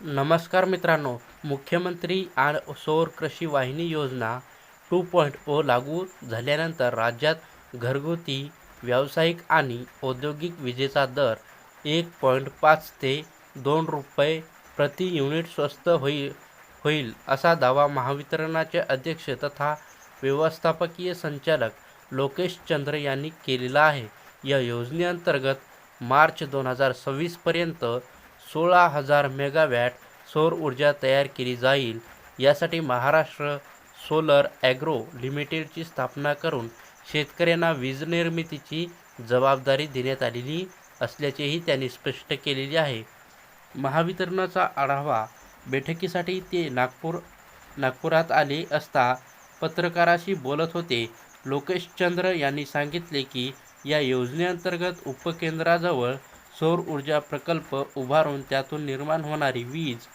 नमस्कार मित्रांनो मुख्यमंत्री आण सौर कृषी वाहिनी योजना टू पॉईंट ओ लागू झाल्यानंतर राज्यात घरगुती व्यावसायिक आणि औद्योगिक विजेचा दर एक पॉईंट पाच ते दोन रुपये प्रति युनिट स्वस्त होईल होईल असा दावा महावितरणाचे अध्यक्ष तथा व्यवस्थापकीय संचालक लोकेश चंद्र यांनी केलेला आहे. या योजनेअंतर्गत मार्च दोन हजार सव्वीसपर्यंत सोळा हजार मेगावॅट सौर ऊर्जा तयार केली जाईल. यासाठी महाराष्ट्र सोलर ॲग्रो लिमिटेडची स्थापना करून शेतकऱ्यांना वीज निर्मितीची जबाबदारी देण्यात आलेली असल्याचेही त्यांनी स्पष्ट केलेले आहे. महावितरणाचा आढावा बैठकीसाठी ते नागपूर नागपुरात आले असता पत्रकाराशी बोलत होते. लोकेश चंद्र यांनी सांगितले की या योजनेअंतर्गत उपकेंद्राजवळ सौर ऊर्जा प्रकल्प उभारून त्यातून निर्माण होणारी वीज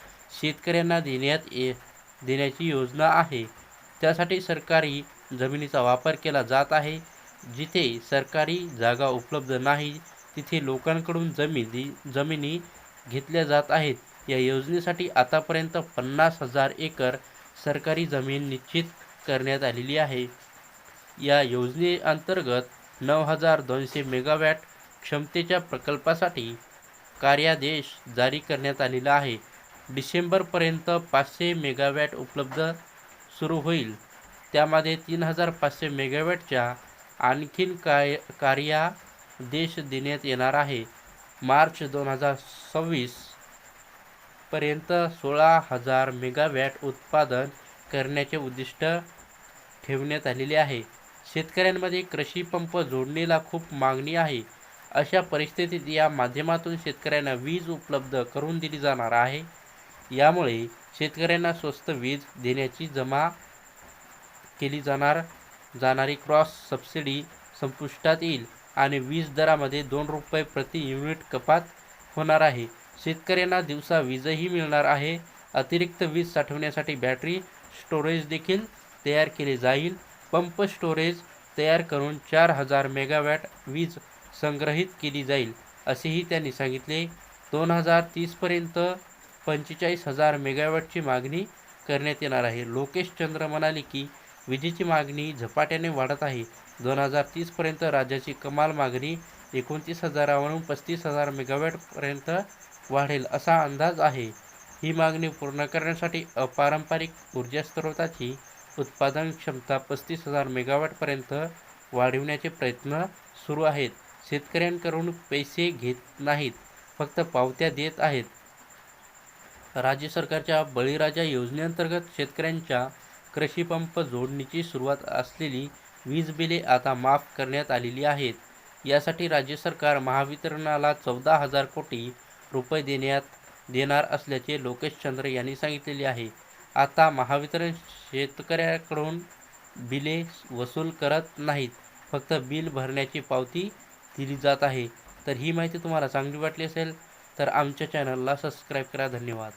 शेतकऱ्यांना देण्यात ये देण्याची योजना आहे. त्यासाठी सरकारी जमिनीचा वापर केला जात आहे. जिथे सरकारी जागा उपलब्ध नाही तिथे लोकांकडून जमिनी जमिनी घेतल्या जात आहेत. या योजनेसाठी आतापर्यंत पन्नास हजार एकर सरकारी जमीन निश्चित करण्यात आलेली आहे. या योजनेअंतर्गत नऊ हजार दोनशे मेगावॅट क्षमतेच्या प्रकल्पासाठी कार्यादेश जारी करण्यात आलेला आहे. डिसेंबरपर्यंत पाचशे मेगावॅट उपलब्ध सुरू होईल. त्यामध्ये तीन हजार पाचशे मेगावॅटच्या आणखीन काय कार्यादेश देण्यात येणार आहे. मार्च दोन हजार सव्वीस पर्यंत सोळा हजार मेगावॅट उत्पादन करण्याचे उद्दिष्ट ठेवण्यात आलेले आहे. शेतकऱ्यांमध्ये कृषी पंप जोडणीला खूप मागणी आहे. अशा परिस्थितीत या माध्यमातून शेतकऱ्यांना वीज उपलब्ध करून दिली जाणार आहे. यामुळे शेतकऱ्यांना स्वस्त वीज देण्याची जमा केली जाणार जाणारी क्रॉस सबसिडी संपुष्टात येईल आणि वीज दरामध्ये दोन रुपये प्रति युनिट कपात होणार आहे. शेतकऱ्यांना दिवसा वीजही मिळणार आहे. अतिरिक्त वीज साठवण्यासाठी बॅटरी स्टोरेज देखील तयार केले जाईल. पंप स्टोरेज तयार करून चार हजार मेगावॅट वीज संग्रहित केली जाईल असेही त्यांनी सांगितले. दोन हजार तीसपर्यंत पंचेचाळीस हजार मेगावॅटची मागणी करण्यात येणार आहे. लोकेश चंद्र म्हणाले की विजेची मागणी झपाट्याने वाढत आहे. दोन हजार तीसपर्यंत राज्याची कमाल मागणी एकोणतीस हजारावरून पस्तीस हजार मेगावॅटपर्यंत वाढेल असा अंदाज आहे. ही मागणी पूर्ण करण्यासाठी अपारंपरिक ऊर्जा स्रोताची उत्पादन क्षमता पस्तीस हजार मेगावॅटपर्यंत वाढविण्याचे प्रयत्न सुरू आहेत. शेतकऱ्यांकडून पैसे घेत नाहीत फक्त पावत्या देत आहेत. राज्य सरकारच्या बळीराजा योजनेअंतर्गत शेतकऱ्यांच्या कृषीपंप जोडणीची सुरुवात असलेली वीज बिले आता माफ करण्यात आलेली आहेत. यासाठी राज्य सरकार महावितरणाला चौदा हजार कोटी रुपये देण्यात देणार असल्याचे लोकेश चंद्र यांनी सांगितलेले आहे. आता महावितरण शेतकऱ्याकडून बिले वसूल करत नाहीत फक्त बिल भरण्याची पावती दिली जात आहे. तर ही माहिती तुम्हाला चांगली वाटली असेल तर आमच्या चॅनलला सबस्क्राईब करा. धन्यवाद.